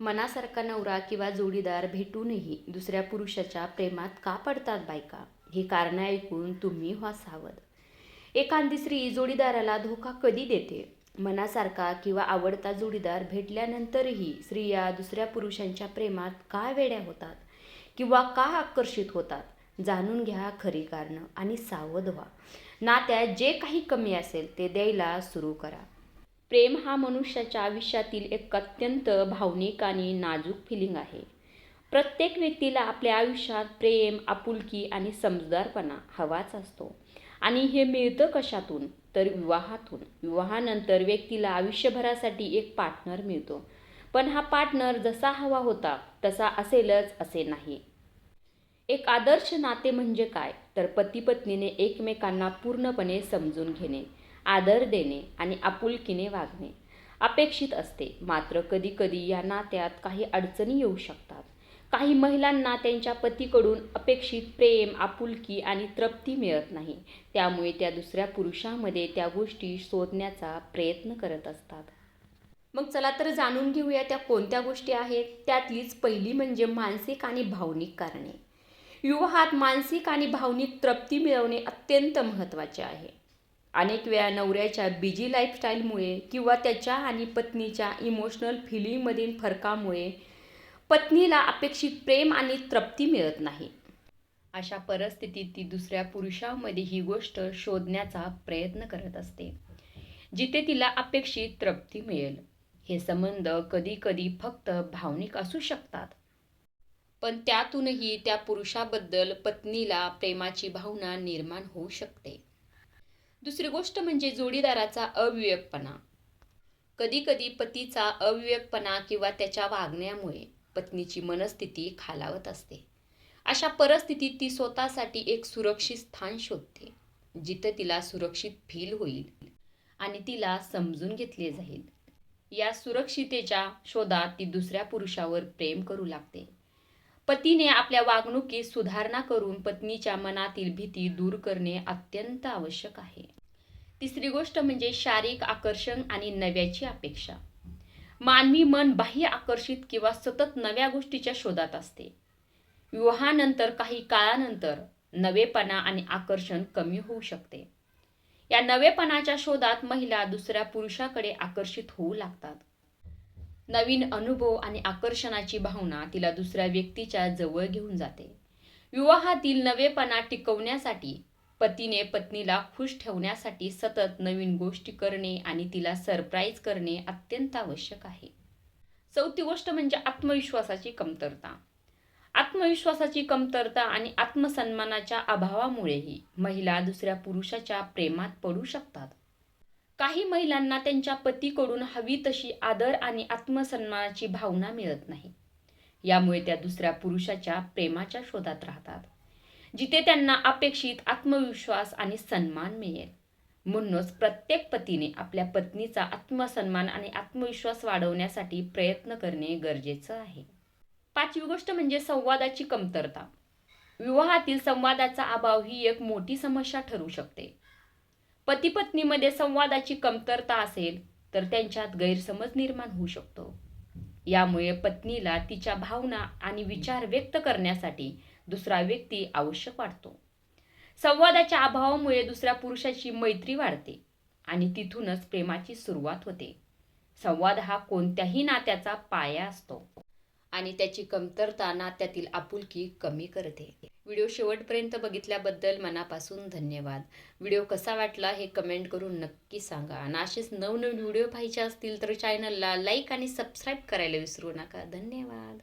मनासारखा नवरा किंवा जोडीदार भेटूनही दुसऱ्या पुरुषाच्या प्रेमात का पडतात बायका? ही कारणं ऐकून तुम्ही व्हा सावध एखादी स्त्री जोडीदाराला धोका कधी देते? मनासारखा किंवा आवडता जोडीदार भेटल्यानंतरही स्त्रिया दुसऱ्या पुरुषांच्या प्रेमात का वेड्या होतात? किंवा का आकर्षित होतात? जाणून घ्या खरी कारणं आणि सावध व्हा. नात्यात जे काही कमी असेल ते द्यायला सुरू करा. प्रेम हा मनुष्याच्या आयुष्यातील एक अत्यंत भावनिक आणि नाजूक फिलिंग आहे. प्रत्येक व्यक्तीला आपल्या आयुष्यात प्रेम आपुलकी आणि समजदारपणा हवाच असतो. आणि हे मिळतं कशातून? तर विवाहातून. विवाहानंतर व्यक्तीला आयुष्यभरासाठी एक पार्टनर मिळतो. पण हा पार्टनर जसा हवा होता तसा असेलच असे नाही. एक आदर्श नाते म्हणजे काय? तर पती पत्नीने एकमेकांना पूर्णपणे समजून घेणे. आदर देणे आणि आपुलकीने वागणे अपेक्षित असते. मात्र कधीकधी या नात्यात काही अडचणी येऊ शकतात. काही महिलांना त्यांच्या पतीकडून अपेक्षित प्रेम आपुलकी आणि तृप्ती मिळत नाही. त्यामुळे त्या दुसऱ्या पुरुषामध्ये त्या गोष्टी शोधण्याचा प्रयत्न करत असतात. मग चला तर जाणून घेऊया त्या कोणत्या गोष्टी आहेत. त्यातलीच पहिली म्हणजे मानसिक आणि भावनिक कारणे. युवाहात मानसिक आणि भावनिक तृप्ती मिळवणे अत्यंत महत्त्वाचे आहे. अनेक वेळा नवऱ्याच्या बिजी लाईफस्टाईलमुळे किंवा त्याच्या आणि पत्नीच्या इमोशनल फिलिंगमधील फरकामुळे पत्नीला अपेक्षित प्रेम आणि तृप्ती मिळत नाही. अशा परिस्थितीत ती दुसऱ्या पुरुषामध्ये ही गोष्ट शोधण्याचा प्रयत्न करत असते जिथे तिला अपेक्षित तृप्ती मिळेल. हे संबंध कधीकधी फक्त भावनिक असू शकतात. पण त्यातूनही त्या पुरुषाबद्दल पत्नीला प्रेमाची भावना निर्माण होऊ शकते. दुसरी गोष्ट म्हणजे जोडीदाराचा अविवेकपणा. कधीकधी पतीचा अविवेकपणा किंवा त्याच्या वागण्यामुळे पत्नीची मनस्थिती खालावत असते. अशा परिस्थितीत ती स्वतःसाठी एक सुरक्षित स्थान शोधते जिथं तिला सुरक्षित फील होईल आणि तिला समजून घेतले जाईल. या सुरक्षितेच्या शोधात ती दुसऱ्या पुरुषावर प्रेम करू लागते. पतीने आपल्या वागणुकीत सुधारणा करून पत्नीच्या मनातील भीती दूर करणे अत्यंत आवश्यक आहे. तिसरी गोष्ट म्हणजे शारीरिक आकर्षण आणि नव्याची अपेक्षा. मानवी मन बाह्य आकर्षित किंवा सतत नव्या गोष्टीच्या शोधात असते. विवाहानंतर काही काळानंतर नवेपणा आणि आकर्षण कमी होऊ शकते. या नवेपणाच्या शोधात महिला दुसऱ्या पुरुषाकडे आकर्षित होऊ लागतात. नवीन अनुभव आणि आकर्षणाची भावना तिला दुसऱ्या व्यक्तीच्या जवळ घेऊन जाते. विवाहातील नवेपणा टिकवण्यासाठी पतीने पत्नीला खुश ठेवण्यासाठी सतत नवीन गोष्टी करणे आणि तिला सरप्राईज करणे अत्यंत आवश्यक आहे. चौथी गोष्ट म्हणजे आत्मविश्वासाची कमतरता. आत्मविश्वासाची कमतरता आणि आत्मसन्मानाच्या अभावामुळेही महिला दुसऱ्या पुरुषाच्या प्रेमात पडू शकतात. काही महिलांना त्यांच्या पतीकडून हवी तशी आदर आणि आत्मसन्मानाची भावना मिळत नाही. यामुळे त्या दुसऱ्या पुरुषाच्या प्रेमाच्या शोधात राहतात जिथे त्यांना अपेक्षित आत्मविश्वास आणि सन्मान मिळेल. म्हणूनच प्रत्येक पतीने आपल्या पत्नीचा आत्मसन्मान आणि आत्मविश्वास वाढवण्यासाठी प्रयत्न करणे गरजेचं आहे. पाचवी गोष्ट म्हणजे संवादाची कमतरता. विवाहातील संवादाचा अभाव ही एक मोठी समस्या ठरू शकते. पती पत्नीमध्ये संवादाची कमतरता असेल तर त्यांच्यात गैरसमज निर्माण होऊ शकतो. यामुळे पत्नीला तिच्या भावना आणि विचार व्यक्त करण्यासाठी दुसरा व्यक्ती आवश्यक वाटतो. संवादाच्या अभावामुळे दुसऱ्या पुरुषाची मैत्री वाढते आणि तिथूनच प्रेमाची सुरुवात होते. संवाद हा कोणत्याही नात्याचा पाया असतो. आणि त्याची कमतरता नात्यातील आपुलकी कमी करते. व्हिडिओ शेवटपर्यंत बघितल्याबद्दल मनापासून धन्यवाद. व्हिडिओ कसा वाटला हे कमेंट करून नक्की सांगा. आणि असेच नवनवीन व्हिडिओ पाहिजे असतील तर चॅनलला लाईक आणि सबस्क्राईब करायला विसरू नका. धन्यवाद.